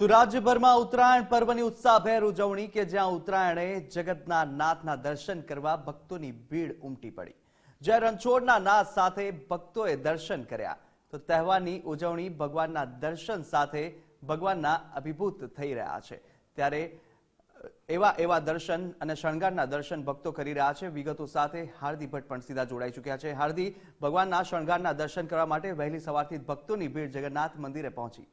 તો રાજ્યભરમાં ઉત્તરાયણ પર્વની ઉત્સાહભેર ઉજવણી કે જ્યાં ઉત્તરાયણે જગતના નાથના દર્શન કરવા ભક્તોની ભીડ ઉમટી પડી. જ્યાં રણછોડના નાથ સાથે ભક્તોએ દર્શન કર્યા, તો તહેવારની ઉજવણી ભગવાનના દર્શન સાથે ભગવાનના અભિભૂત થઈ રહ્યા છે. ત્યારે એવા એવા દર્શન અને શણગારના દર્શન ભક્તો કરી રહ્યા છે. વિગતો સાથે હાર્દી ભટ્ટ પણ સીધા જોડાઈ ચૂક્યા છે. હાર્દી ભગવાનના શણગારના દર્શન કરવા માટે વહેલી સવારથી ભક્તોની ભીડ જગન્નાથ મંદિરે પહોંચી.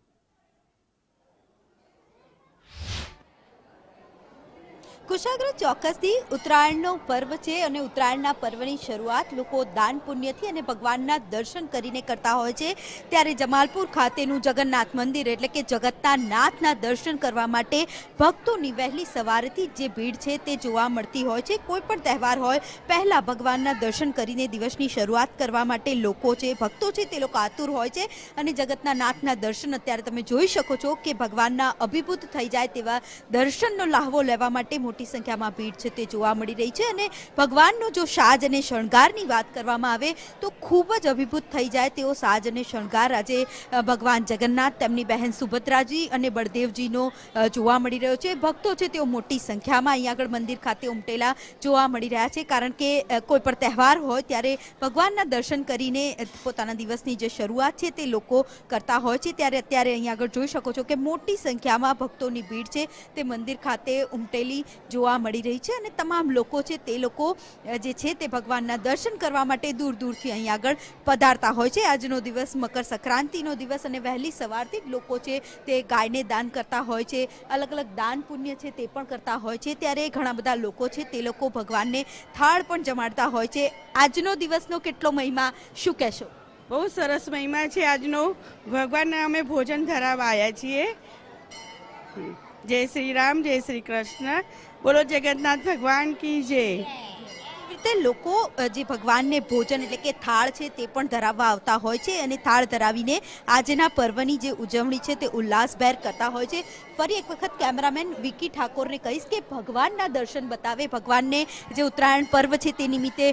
કુશાગ્ર ચોક્કસથી ઉત્તરાયણનો પર્વ છે અને ઉત્તરાયણના પર્વની શરૂઆત લોકો દાન પુણ્યથી અને ભગવાનના દર્શન કરીને કરતા હોય છે. ત્યારે જમાલપુર ખાતેનું જગન્નાથ મંદિર એટલે કે જગતના નાથના દર્શન કરવા માટે ભક્તોની વહેલી સવારથી જે ભીડ છે તે જોવા મળતી હોય છે. કોઈ પણ તહેવાર હોય, પહેલાં ભગવાનના દર્શન કરીને દિવસની શરૂઆત કરવા માટે લોકો છે, ભક્તો છે તે લોકો આતુર હોય છે. અને જગતના નાથના દર્શન અત્યારે તમે જોઈ શકો છો કે ભગવાનના અભિભૂત થઈ જાય તેવા દર્શનનો લાહવો લેવા માટે મોટી સંખ્યામાં ભીડ છે તે જોવા મળી રહી છે અને ભગવાનનો જો સાજ અને શણગારની વાત કરવામાં આવે તો ખૂબ જ અભિભૂત થઈ જાય તેઓ સાજ અને શણગાર આજે ભગવાન જગન્નાથ, તેમની બહેન સુભદ્રાજી અને બળદેવજીનો જોવા મળી રહ્યો છે. ભક્તો છે તેઓ મોટી સંખ્યામાં અહીંયા આગળ મંદિર ખાતે ઉમટેલા જોવા મળી રહ્યા છે. કારણ કે કોઈ પણ તહેવાર હોય ત્યારે ભગવાનના દર્શન કરીને પોતાના દિવસની જે શરૂઆત છે તે લોકો કરતા હોય છે. ત્યારે અત્યારે અહીંયા આગળ જોઈ શકો છો કે મોટી સંખ્યામાં ભક્તોની ભીડ છે. તે મંદિર ખાતે ઉમટેલી જોવા મળી રહી છે અને તમામ લોકો છે તે લોકો જે છે તે ભગવાનના દર્શન કરવા માટે દૂર દૂરથી અહીંયા આગળ પધારતા હોય છે. આજનો દિવસ મકર સંક્રાંતિનો દિવસ અને વહેલી સવારથી જ લોકો છે તે ગાયને દાન કરતા હોય છે, અલગ અલગ દાન પુણ્ય છે તે પણ કરતા હોય છે. ત્યારે ઘણા બધા લોકો છે તે લોકો ભગવાનને થાળ પણ જમાડતા હોય છે. આજનો દિવસનો કેટલો મહિમા, શું કહેશો? બહુ સરસ મહિમા છે આજનો. ભગવાનને અમે ભોજન ધરાવવા આવ્યા છીએ. જય શ્રી રામ, જય શ્રી કૃષ્ણ. બોલો જગન્નાથ ભગવાન કી જય. રીતે લોકો જે ભગવાનને ભોજન એટલે કે થાળ છે તે પણ ધરાવવા આવતા હોય છે અને થાળ ધરાવીને આજના પર્વની જે ઉજવણી છે તે ઉલ્લાસભેર કરતા હોય છે. ફરી એક વખત કેમેરામેન વિકી ઠાકોરને કહીશ કે ભગવાનના દર્શન બતાવે. ભગવાનને જે ઉત્તરાયણ પર્વ છે તે નિમિત્તે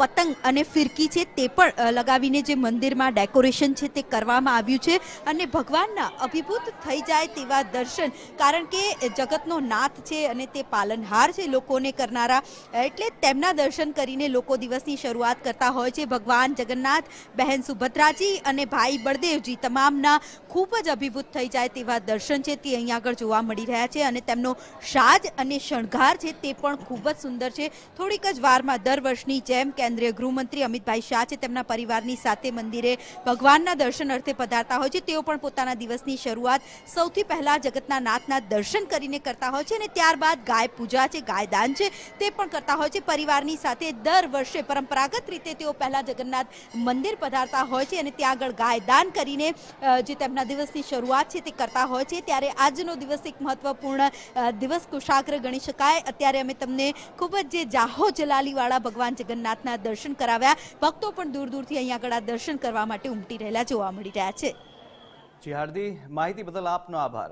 પતંગ અને ફિરકી છે તે પણ લગાવીને જે મંદિરમાં ડેકોરેશન છે તે કરવામાં આવ્યું છે અને ભગવાનના અભિભૂત થઈ જાય તેવા દર્શન, કારણ કે જગતનો નાથ છે અને તે પાલનહાર છે લોકોને કરનારા, એટલે તેમના દર્શન કરીને લોકો દિવસની શરૂઆત કરતા હોય છે. ભગવાન જગન્નાથ, બહેન સુભદ્રાજી અને ભાઈ બળદેવજી તમામના ખૂબ જ અભિભૂત થઈ જાય તેવા દર્શન છે તે અહીંયા આગળ જોવા મળી રહ્યા છે અને તેમનો સાજ અને શણગાર છે તે પણ ખૂબ જ સુંદર છે. થોડીક જ વારમાં દર વર્ષની જેમ કેન્દ્રીય ગૃહમંત્રી અમિતભાઈ શાહ છે તેમના પરિવારની સાથે મંદિરે ભગવાનના દર્શન અર્થે પધારતા હોય છે. તેઓ પણ પોતાના દિવસની શરૂઆત સૌથી પહેલાં જગતના નાથના દર્શન કરીને કરતા હોય છે અને ત્યારબાદ ગાય પૂજા છે ગાયદાન છે તે પણ કરતા હોય છે. પરિવારની સાથે દર વર્ષે પરંપરાગત રીતે તેઓ પહેલા જગન્નાથ મંદિર પધારતા હોય છે અને ત્યાં આગળ ગાયદાન કરીને જે તેમના દિવસની શરૂઆત છે તે કરતા હોય છે. ત્યારે આજનો દિવસ એક મહત્વપૂર્ણ દિવસ કુશાગ્ર ગણી શકાય. અત્યારે અમે તમને ખૂબ જ જે જાહો જલાલીવાળા ભગવાન જગન્નાથના દર્શન કરાવ્યા. ભક્તો પણ દૂર દૂરથી અહીંયા આગળ દર્શન કરવા માટે ઉમટી રહેલા જોવા મળી રહ્યા છે. જી હાર્દી માહિતી બદલ આપનો આભાર.